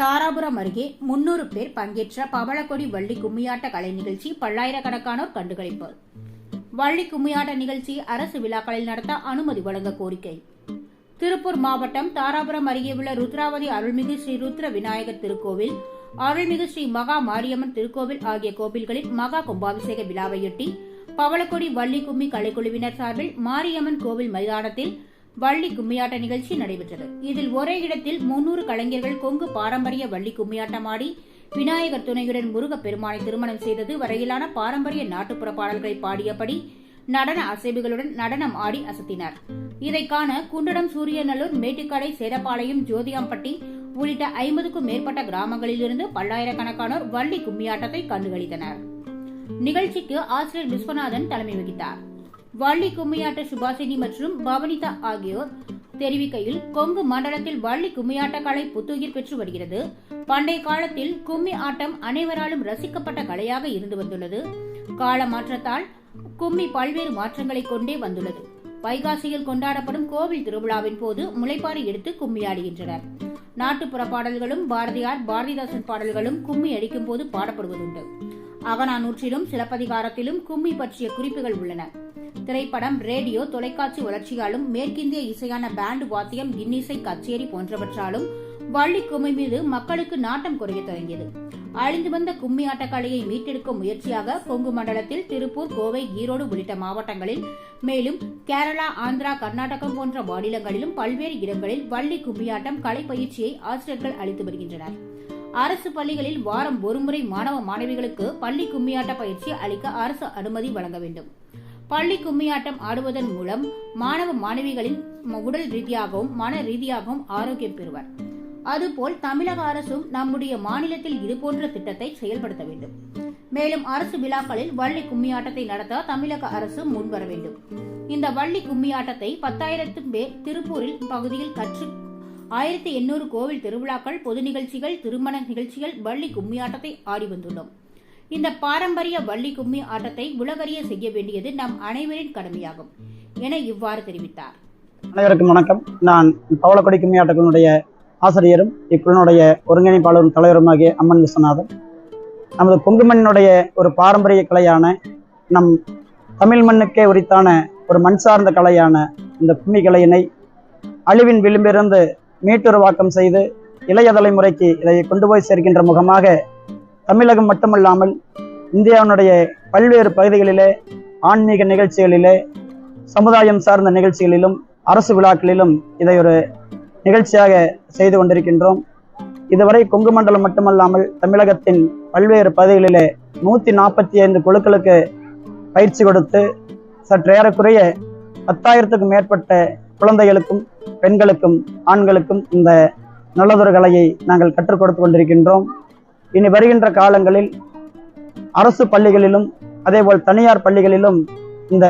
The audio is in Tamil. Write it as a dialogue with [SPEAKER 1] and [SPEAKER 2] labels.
[SPEAKER 1] தாராபுரம் அருகே முன்னூறு பேர் பங்கேற்ற பவளக்கொடி வள்ளி கும்மியாட்ட கலை நிகழ்ச்சி பல்லாயிரக்கணக்கானோர் கண்டுகளிப்பு. வள்ளி கும்மியாட்ட நிகழ்ச்சி அரசு விழாக்களில் நடத்த அனுமதி வழங்க கோரிக்கை. திருப்பூர் மாவட்டம் தாராபுரம் அருகே உள்ள ருத்ராவதி அருள்மிகு ஸ்ரீ ருத்ர விநாயகர் திருக்கோவில் அருள்மிகு ஸ்ரீ மகா மாரியம்மன் திருக்கோவில் ஆகிய கோவில்களில் மகா கும்பாபிஷேக விழாவையொட்டி பவளக்கொடி வள்ளி கும்மி கலைக்குழுவினர் சார்பில் மாரியம்மன் கோவில் மைதானத்தில் வள்ளி கும்மியாட்ட நிகழ்ச்சி நடைபெற்றது. இதில் ஒரே இடத்தில் முன்னூறு கலைஞர்கள் கொங்கு பாரம்பரிய வள்ளி கும்மியாட்டம் ஆடி விநாயகர் துணையுடன் முருகப் பெருமானை திருமணம் செய்தது வரையிலான பாரம்பரிய நாட்டுப்புற பாடல்களை பாடியபடி நடன அசைவுகளுடன் நடனம் ஆடி அசத்தினர். இதை காண குண்டடம் சூரியநல்லூர் மேட்டுக்கடை சேரப்பாளையம் ஜோதியாம்பட்டி உள்ளிட்ட ஐம்பதுக்கும் மேற்பட்ட கிராமங்களிலிருந்து பல்லாயிரக்கணக்கானோர் வள்ளி கும்மியாட்டத்தை கண்டுகளித்தனர். நிகழ்ச்சிக்கு ஆசிரியர் விஸ்வநாதன் தலைமை வகித்தார். வள்ளி கும்மியாட்ட சுபாசினி மற்றும் பவனிதா ஆகியோர் தெரிவிக்கையில் கொங்கு மண்டலத்தில் வள்ளி கும்மியாட்ட கலை புத்துயிர் பெற்று வருகிறது. பண்டைய காலத்தில் கும்மி ஆட்டம் அனைவராலும் ரசிக்கப்பட்ட கலையாக இருந்து வந்துள்ளது. கால மாற்றத்தால் கும்மி பல்வேறு மாற்றங்களை கொண்டே வந்துள்ளது. வைகாசியில் கொண்டாடப்படும் கோவில் திருவிழாவின் போது முளைப்பாறை எடுத்து கும்மியாடுகின்றனர். நாட்டுப்புற பாடல்களும் பாரதியார் பாரதிதாசன் பாடல்களும் கும்மி அடிக்கும் போது பாடப்படுவதுண்டு. அகநானூற்றிலும் சிலப்பதிகாரத்திலும் கும்மி பற்றிய குறிப்புகள் உள்ளன. திரைப்படம் ரேடியோ தொலைக்காட்சி வளர்ச்சியாலும் மேற்கிந்திய இசையான பேண்ட் வாத்தியம் இன்னிசை கச்சேரி போன்றவற்றாலும் வள்ளி கும்மி மீது மக்களுக்கு நாட்டம் குறைய தொடங்கியது. அழிந்து வந்த கும்மி ஆட்டக்காளியை மீட்டெடுக்கும் முயற்சியாக கொங்கு மண்டலத்தில் திருப்பூர் கோவை ஈரோடு உள்ளிட்ட மாவட்டங்களில் மேலும் கேரளா ஆந்திரா கர்நாடகம் போன்ற மாநிலங்களிலும் பல்வேறு இடங்களில் வள்ளி கும்மியாட்டம் கலை பயிற்சியை ஆசிரியர்கள் அளித்து வருகின்றனர். அரசு பள்ளிகளில் வாரம் ஒருமுறை மாணவ மாணவிகளுக்கு பள்ளி கும்மியாட்ட பயிற்சி அளிக்க அரசு அனுமதி வழங்க வேண்டும். பள்ளி கும்மியாட்டம் ஆடுவதன் மூலம் மாணவ மாணவிகளின் உடல் ரீதியாகவும் மன ரீதியாகவும் ஆரோக்கியம் பெறுவர். அதுபோல் தமிழக அரசும் நம்முடைய மாநிலத்தில் இதுபோன்ற திட்டத்தை செயல்படுத்த வேண்டும். மேலும் அரசு விழாக்களில் வள்ளி கும்மியாட்டத்தை நடத்த தமிழக அரசு முன்வர வேண்டும். இந்த வள்ளி கும்மியாட்டத்தை பத்தாயிரத்து பேர் திருப்பூரில் பகுதியில் கற்று ஆயிரத்தி எண்ணூறு கோவில் திருவிழாக்கள் பொது நிகழ்ச்சிகள் திருமண நிகழ்ச்சிகள் வள்ளி கும்மியாட்டத்தை ஆடி வந்துள்ளோம். இந்த பாரம்பரிய வள்ளி கும்மி ஆட்டத்தை உலகறிய செய்ய வேண்டியது நம் அனைவரின் கடமையாகும் என இவ்வாறு தெரிவித்தார்.
[SPEAKER 2] அனைவருக்கும் வணக்கம். நான் பவளக்கொடி கும்மியாட்டத்தினுடைய ஆசிரியரும் இக்குழுனுடைய ஒருங்கிணைப்பாளரும் தலைவருமாகிய அம்மன் விஸ்வநாதன். நமது கொங்குமண்ணினுடைய ஒரு பாரம்பரிய கலையான நம் தமிழ் மண்ணுக்கே உரித்தான ஒரு மண் சார்ந்த கலையான இந்த கும்மி கலையினை அழிவின் விளிம்பிலிருந்து மீட்டுருவாக்கம் செய்து இளைய தலைமுறைக்கு இதை கொண்டு போய் சேர்க்கின்ற முகமாக தமிழகம் மட்டுமல்லாமல் இந்தியாவினுடைய பல்வேறு பகுதிகளிலே ஆன்மீக நிகழ்ச்சிகளிலே சமுதாயம் சார்ந்த நிகழ்ச்சிகளிலும் அரசு விழாக்களிலும் இதை ஒரு நிகழ்ச்சியாக செய்து கொண்டிருக்கின்றோம். இதுவரை கொங்கு மண்டலம் மட்டுமல்லாமல் தமிழகத்தின் பல்வேறு பகுதிகளிலே நூற்றி நாற்பத்தி ஐந்து குழுக்களுக்கு பயிற்சி கொடுத்து சற்று ஏறக்குறைய பத்தாயிரத்துக்கும் மேற்பட்ட குழந்தைகளுக்கும் பெண்களுக்கும் ஆண்களுக்கும் இந்த நல்லதொரு கலையை நாங்கள் கற்றுக் கொடுத்து கொண்டிருக்கின்றோம். இனி வருகின்ற காலங்களில் அரசு பள்ளிகளிலும் அதேபோல் தனியார் பள்ளிகளிலும் இந்த